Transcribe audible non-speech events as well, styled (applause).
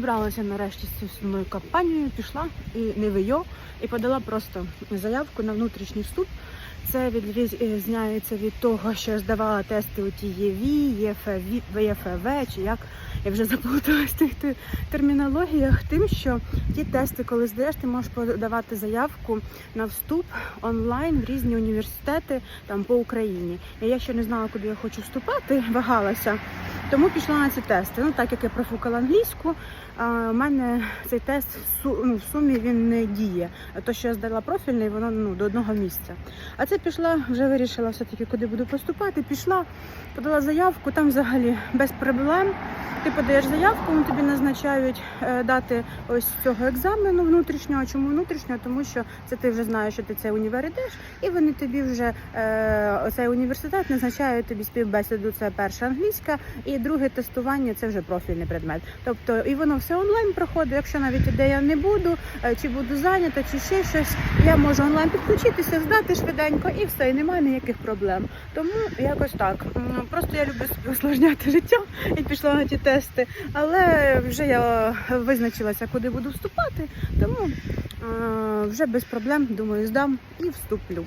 розібралася нарешті з цією основною кампанією, пішла і не вийо, і подала просто заявку на внутрішній вступ. Це відрізняється від того, що я здавала тести у ті ЄВІ, ЄФВ, чи як я вже заплуталась в тих термінологіях, тим, що ті тести, коли здаєш, ти можеш подавати заявку на вступ онлайн в різні університети там по Україні. І я ще не знала, куди я хочу вступати, (laughs) вагалася. Тому пішла на ці тести. Ну так як я профукала англійську, у мене цей тест ну, в сумі він не діє. То, що я здала профільний, воно ну до одного місця. А це пішла, вже вирішила все-таки, куди буду поступати. Пішла, подала заявку, там взагалі без проблем. Ти подаєш заявку, вони тобі назначають е, дати ось цього екзамену внутрішнього. Чому внутрішнього? Тому що це ти вже знаєш, що ти цей універ ідеш, і вони тобі вже е, оцей університет назначає тобі співбесіду. Це перша англійська, і друге тестування це вже профільний предмет. Тобто, і воно все онлайн проходить. Якщо навіть іде я не буду, е, чи буду зайнята, чи ще щось, я можу онлайн підключитися, здати швиденько і все, і немає ніяких проблем. Тому якось так. Просто я люблю собі усложняти (laughs) життя і пішла на ті тести. Але вже я визначилася, куди буду вступати, тому е, вже без проблем думаю, здам і вступлю.